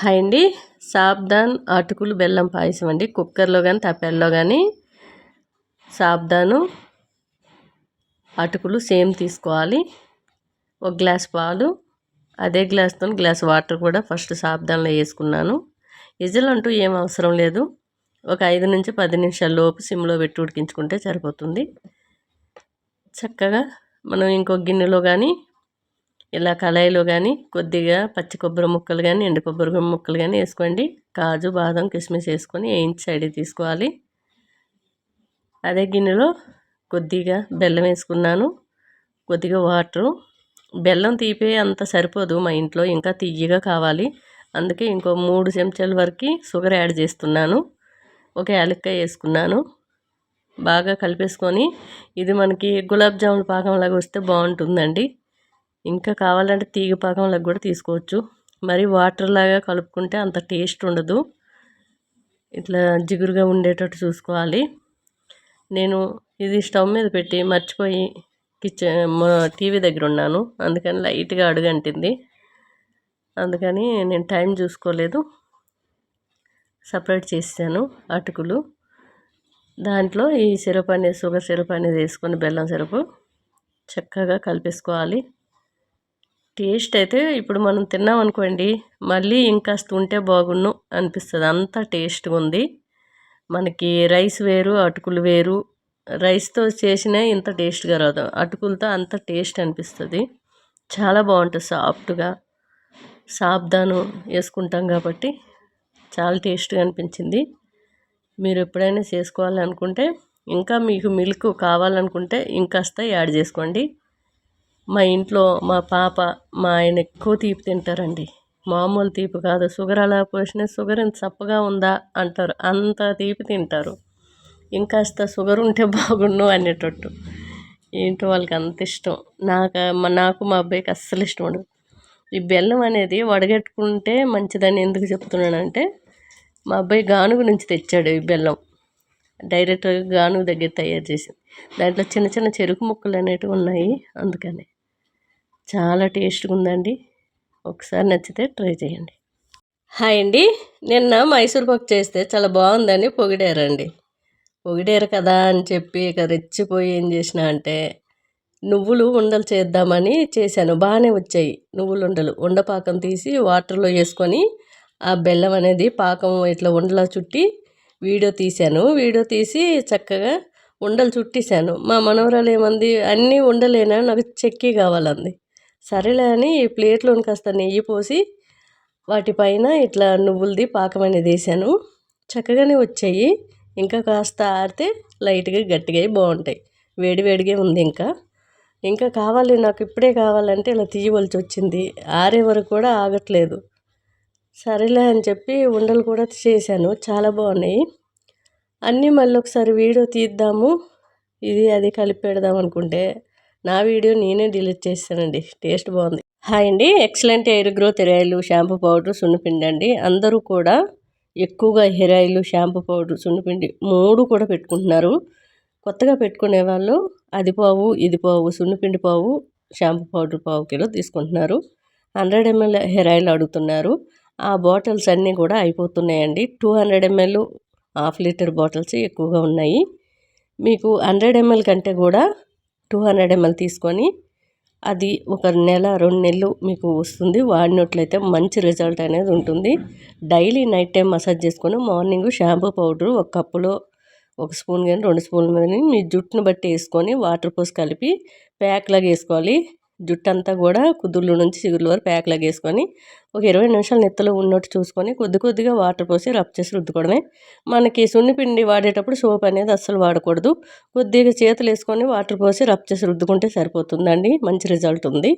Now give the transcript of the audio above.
Hi అండి. సాబ్దాన్ అటుకులు బెల్లం పాయసం అండి. కుక్కర్లో కానీ తప్పెల్లో కానీ సాబ్దాను అటుకులు సేమ్ తీసుకోవాలి. ఒక గ్లాస్ పాలు అదే గ్లాస్తో గ్లాస్ వాటర్ కూడా ఫస్ట్ సాబ్దాన్లో వేసుకున్నాను. ఇజిల్ అంటూ ఏం అవసరం లేదు. ఒక ఐదు నుంచి పది నిమిషాల లోపు సిమ్లో పెట్టి ఉడికించుకుంటే సరిపోతుంది. చక్కగా మనం ఇంకో గిన్నెలో కానీ ఇలా కళాయిలో కానీ కొద్దిగా పచ్చి కొబ్బరి ముక్కలు కానీ ఎండు కొబ్బరి ముక్కలు కానీ వేసుకోండి. కాజు బాదం కిస్మిస్ వేసుకొని వేయించి సైడ్ తీసుకోవాలి. అదే గిన్నెలో కొద్దిగా బెల్లం వేసుకున్నాను. కొద్దిగా వాటరు. బెల్లం తీపే అంత సరిపోదు మా ఇంట్లో ఇంకా తీయగా కావాలి. అందుకే ఇంకో మూడు చెంచాల వరకు షుగర్ యాడ్ చేస్తున్నాను. ఒక యాలక్కాయ వేసుకున్నాను. బాగా కలిపేసుకొని ఇది మనకి గులాబ్ జామున్ పాకంలాగా వస్తే బాగుంటుందండి. ఇంకా కావాలంటే తీగ పాకంలోకి కూడా తీసుకోవచ్చు. మరి వాటర్ లాగా కలుపుకుంటే అంత టేస్ట్ ఉండదు. ఇట్లా జిగురుగా ఉండేటట్టు చూసుకోవాలి. నేను ఇది స్టవ్ మీద పెట్టి మర్చిపోయి కిచెన్ టీవీ దగ్గర ఉన్నాను. అందుకని లైట్గా అడుగంటింది అందుకని నేను టైం చూసుకోలేదు. సపరేట్ చేసాను అటుకులు. దాంట్లో ఈ సిరప్ అనేది షుగర్ సిరప్ అనేది వేసుకొని బెల్లం సిరప్ చక్కగా కలిపేసుకోవాలి. టేస్ట్ అయితే ఇప్పుడు మనం తిన్నాం అనుకోండి మళ్ళీ ఇంకాస్త ఉంటే బాగుండు అనిపిస్తుంది. అంత టేస్ట్గా ఉంది. మనకి రైస్ వేరు అటుకులు వేరు. రైస్తో చేసిన ఇంత టేస్ట్గా రాదు. అటుకులతో అంత టేస్ట్ అనిపిస్తుంది. చాలా బాగుంటుంది సాఫ్ట్గా. సాబ్దాను వేసుకుంటాం కాబట్టి చాలా టేస్ట్గా అనిపించింది. మీరు ఎప్పుడైనా చేసుకోవాలనుకుంటే ఇంకా మీకు మిల్క్ కావాలనుకుంటే ఇంకాస్త యాడ్ చేసుకోండి. మా ఇంట్లో మా పాప మా ఆయన ఎక్కువ తీపి తింటారండి. మామూలు తీపి కాదు. షుగర్ అలా పోసిన షుగర్ ఇంత చప్పగా ఉందా అంటారు. అంత తీపి తింటారు. ఇంకాస్త షుగర్ ఉంటే బాగుండు అనేటట్టు. ఏంటో వాళ్ళకి అంత ఇష్టం? నాకు నాకు మా అబ్బాయికి అస్సలు ఇష్టం ఉండదు. ఈ బెల్లం అనేది వడగట్టుకుంటే మంచిదని ఎందుకు చెప్తున్నానంటే మా అబ్బాయి గానుగు నుంచి తెచ్చాడు ఈ బెల్లం. డైరెక్ట్గా గానుగు దగ్గర తయారు చేసింది. దాంట్లో చిన్న చిన్న చెరుకు ముక్కలు అనేటివి ఉన్నాయి అందుకని. చాలా టేస్ట్గా ఉందండి. ఒకసారి నచ్చితే ట్రై చేయండి. హాయ్ అండి. నిన్న మైసూర్ పప్పు చేస్తే చాలా బాగుందని పొగిడారండి. పొగిడారు కదా అని చెప్పి ఇక రెచ్చిపోయి ఏం చేసిన అంటే నువ్వులు ఉండలు చేద్దామని చేశాను. బాగానే వచ్చాయి నువ్వులు ఉండలు. ఉండపాకం తీసి వాటర్లో వేసుకొని ఆ బెల్లం అనేది పాకం ఇట్లా ఉండలా చుట్టి వీడియో తీశాను. వీడియో తీసి చక్కగా ఉండలు చుట్టేశాను. మా మనవరాలు ఏమంది అన్నీ ఉండలేనా? నాకు చెక్కి కావాలంది. సరేలే అని ఈ ప్లేట్లోని కాస్త నెయ్యి పోసి వాటిపైన ఇట్లా నువ్వులది పాకం అనేది వేసాను. చక్కగానే వచ్చాయి. ఇంకా కాస్త ఆరితే లైట్గా గట్టిగా బాగుంటాయి. వేడి వేడిగా ఉంది ఇంకా. ఇంకా కావాలి నాకు ఇప్పుడే కావాలంటే ఇలా తీయవలసి వచ్చింది. ఆరే వరకు కూడా ఆగట్లేదు. సరేలే అని చెప్పి ఉండలు కూడా చేశాను. చాలా బాగున్నాయి. అన్నీ మళ్ళీ ఒకసారి వీడియో తీద్దాము. ఇది అది కలిపి పెడదాం అనుకుంటే. నా వీడియో నేనే డిలీట్ చేస్తానండి. టేస్ట్ బాగుంది. హాయ్ అండి. Excellent hair growth hair oil shampoo powder సున్నపిండి అండి. అందరూ కూడా ఎక్కువగా హెయిర్ ఆయిల్ షాంపూ పౌడర్ సున్నపిండి మూడు కూడా పెట్టుకుంటున్నారు. కొత్తగా పెట్టుకునే వాళ్ళు అది పావు ఇది పావు సున్నపిండి పావు షాంపూ పౌడర్ పావు కిలో తీసుకుంటున్నారు. హండ్రెడ్ ఎంఎల్ హెయిర్ ఆయిల్ అడుగుతున్నారు. ఆ బాటిల్స్ అన్నీ కూడా అయిపోతున్నాయండి. Two hundred ML half litre bottles ఎక్కువగా ఉన్నాయి. మీకు హండ్రెడ్ ఎంఎల్ కంటే కూడా టూ హండ్రెడ్ ఎంఎల్ తీసుకొని అది ఒక నెల రెండు నెలలు మీకు వస్తుంది. వాడినట్లయితే మంచి రిజల్ట్ అనేది ఉంటుంది. డైలీ నైట్ టైం మసాజ్ చేసుకొని మార్నింగ్ షాంపూ పౌడర్ ఒక కప్పులో ఒక స్పూన్ కానీ రెండు స్పూన్లు కానీ మీ జుట్టును బట్టి వేసుకొని వాటర్ పోసి కలిపి ప్యాక్ లాగా వేసుకోవాలి. జుట్టు అంతా కూడా కుదుర్ల నుంచి చిగుర్ల వరకు ప్యాక్ లాగేసుకొని ఒక ఇరవై నిమిషాలు నెత్తలో ఉన్నట్టు చూసుకొని కొద్ది కొద్దిగా వాటర్ పోసి రబ్ చేసి రుద్దుకోవడమే. మనకి సున్నిపిండి వాడేటప్పుడు సోప్ అనేది అస్సలు వాడకూడదు. కొద్దిగా చేతులు వేసుకొని వాటర్ పోసి రబ్ చేసి రుద్దుకుంటే సరిపోతుందండి. మంచి రిజల్ట్ ఉంది.